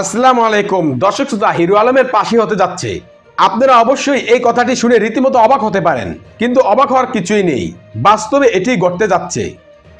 আসসালামু আলাইকুম। দর্শক শ্রোতা, হিরো আলমের পাশে হতে যাচ্ছে। আপনারা অবশ্যই এই কথাটি শুনে রীতিমতো অবাক হতে পারেন, কিন্তু অবাক হওয়ার কিছুই নেই। বাস্তবে এটি ঘটতে যাচ্ছে।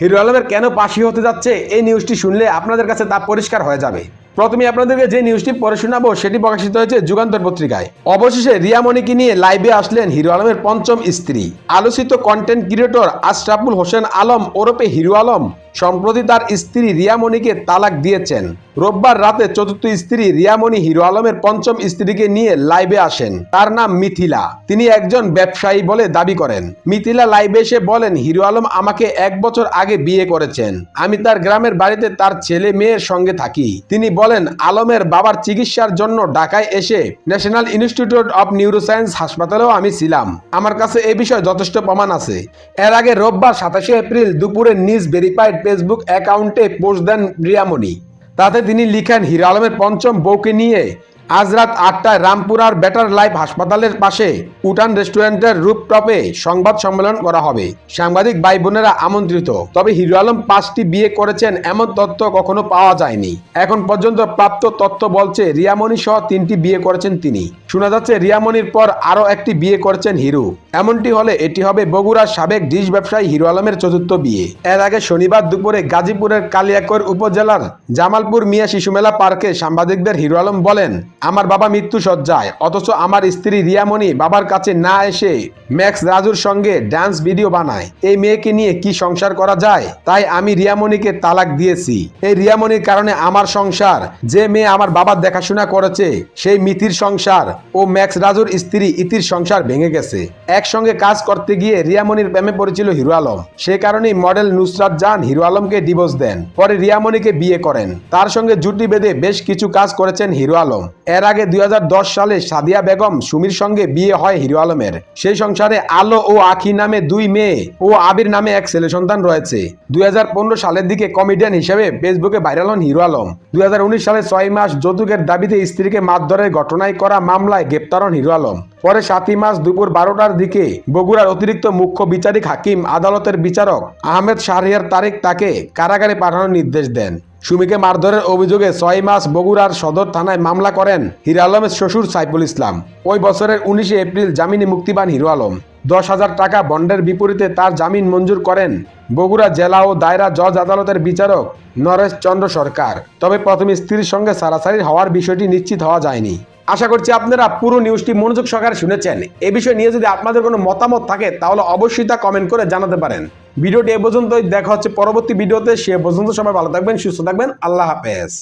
হিরো আলমের কেন পাশি হতে যাচ্ছে? এই নিউজটি শুনলে আপনাদের কাছে তা পরিষ্কার হয়ে যাবে। প্রথমে আপনাদেরকে যে নিউজটি পড়ে শোনাবো, সেটি প্রকাশিত হয়েছে যুগান্তর পত্রিকায়। অবশেষে রিয়ামণিকে নিয়ে লাইভে আসলেন হিরো আলমের পঞ্চম স্ত্রী। আলোচিত কন্টেন্ট ক্রিয়েটর আশরাফুল হোসেন আলম ওরফে হিরো আলম সম্প্রতি তার স্ত্রী রিয়ামণিকে তালাক দিয়েছেন। রোববার রাতে চতুর্থ স্ত্রী রিয়ামণি হিরো আলমের পঞ্চম স্ত্রীকে নিয়ে লাইভে আসেন। তার নাম মিথিলা। তিনি একজন ব্যবসায়ী বলে দাবি করেন। মিথিলা লাইভে এসে বলেন, হিরো আলম আমাকে এক বছর আগে বিয়ে করেছেন। আমি তার গ্রামের বাড়িতে তার ছেলে মেয়ের সঙ্গে থাকি। তিনি বলেন, আলমের বাবার চিকিৎসার জন্য ঢাকায় এসে ন্যাশনাল ইনস্টিটিউট অব নিউরোসায়েন্স হাসপাতালেও আমি ছিলাম। আমার কাছে এই বিষয়ে যথেষ্ট প্রমাণ আছে। এর আগে রোববার সাতাশে এপ্রিল দুপুরে নিজ ভেরিফাইড ফেসবুক অ্যাকাউন্টে পোস্ট দেন রিয়ামণি। তাতে তিনি লিখেন হিরালমের পঞ্চম বউকে নিয়ে আজ রাত আটটায় রামপুরার বেটার লাইফ হাসপাতালের পাশে উটান রেস্টুরেন্টের রুপটপে সংবাদ সম্মেলন করা হবে। সাংবাদিক ভাই বোনেরা আমন্ত্রিত। তবে হিরো আলম পাঁচটি বিয়ে করেছেন এমন তথ্য কখনো পাওয়া যায়নি। এখন পর্যন্ত প্রাপ্ত তথ্য বলছে রিয়ামণি সহ তিনটি বিয়ে করেছেন তিনি। শোনা যাচ্ছে রিয়ামণির পর আরও একটি বিয়ে করেছেন হিরু। এমনটি হলে এটি হবে বগুড়ার সাবেক ডিশ ব্যবসায়ী হিরো আলমের চতুর্থ বিয়ে। এর আগে শনিবার দুপুরে গাজীপুরের কালিয়াকৈর উপজেলার জামালপুর মিয়া শিশু মেলা পার্কে সাংবাদিকদের হিরো আলম বলেন আমার বাবা মৃত্যু সজ্জায় অথচ আমার স্ত্রী রিয়ামণি বাবার কাছে না এসে ম্যাক্স রাজুর সঙ্গে ডান্স ভিডিও বানায়। এই মেয়েকে নিয়ে কি সংসার করা যায়? তাই আমি রিয়ামণিকে তালাক দিয়েছি। এই রিয়ামণির কারণে আমার সংসার, যে মেয়ে আমার বাবার দেখাশোনা করেছে, সেই মিতির সংসার ও ম্যাক্স রাজুর স্ত্রী ইতির সংসার ভেঙে গেছে। একসঙ্গে কাজ করতে গিয়ে রিয়ামণির প্রেমে পড়েছিল হিরো আলম। সে কারণেই মডেল নুসরাত জান হিরো আলমকে ডিভোর্স দেন। পরে রিয়ামণিকে বিয়ে করেন। তার সঙ্গে জুটি বেঁধে বেশ কিছু কাজ করেছেন হিরো আলম। এর আগে দুই হাজার দশ সালে সাদিয়া বেগম সুমির সঙ্গে বিয়ে হয় হিরো আলমের। সেই সংসারে আলো ও আখি নামে দুই মেয়ে ও আবির নামে এক ছেলে সন্তান রয়েছে। দুই হাজার পনেরো সালের দিকে কমেডিয়ান হিসেবে ফেসবুকে ভাইরাল হন হিরো আলম। দুই হাজার উনিশ সালে ছয় মাস যৌতুকের দাবিতে স্ত্রীকে মারধরের ঘটনায় করা মামলায় গ্রেপ্তার হন হিরো আলম। পরে সাতই মাস দুপুর বারোটার দিকে বগুড়ার অতিরিক্ত মুখ্য বিচারিক হাকিম আদালতের বিচারক আহমেদ শাহরিয়ার তারেক তাকে কারাগারে পাঠানোর নির্দেশ দেন। সুমিকে মারধরের অভিযোগে ছয় মাস বগুড়ার সদর থানায় মামলা করেন হিরো আলমের শ্বশুর সাইফুল ইসলাম। ওই বছরের উনিশে এপ্রিল জামিনে মুক্তি পান হিরো আলম। দশ হাজার টাকা বন্ডের বিপরীতে তার জামিন মঞ্জুর করেন বগুড়া জেলা ও দায়রা জজ আদালতের বিচারক নরেশ চন্দ্র সরকার। তবে প্রথমে স্ত্রীর সঙ্গে সারাসারি হওয়ার বিষয়টি নিশ্চিত হওয়া যায়নি। আশা করছি আপনারা পুরো নিউজটি মনোযোগ সহকারে শুনেছেন। এ বিষয়ে নিয়ে যদি আপনাদের কোনো মতামত থাকে, তাহলে অবশ্যই তা কমেন্ট করে জানাতে পারেন। ভিডিওটি এ পর্যন্তই। দেখা হচ্ছে পরবর্তী ভিডিওতে। সে পর্যন্ত সবাই ভালো থাকবেন, সুস্থ থাকবেন। আল্লাহ হাফেজ।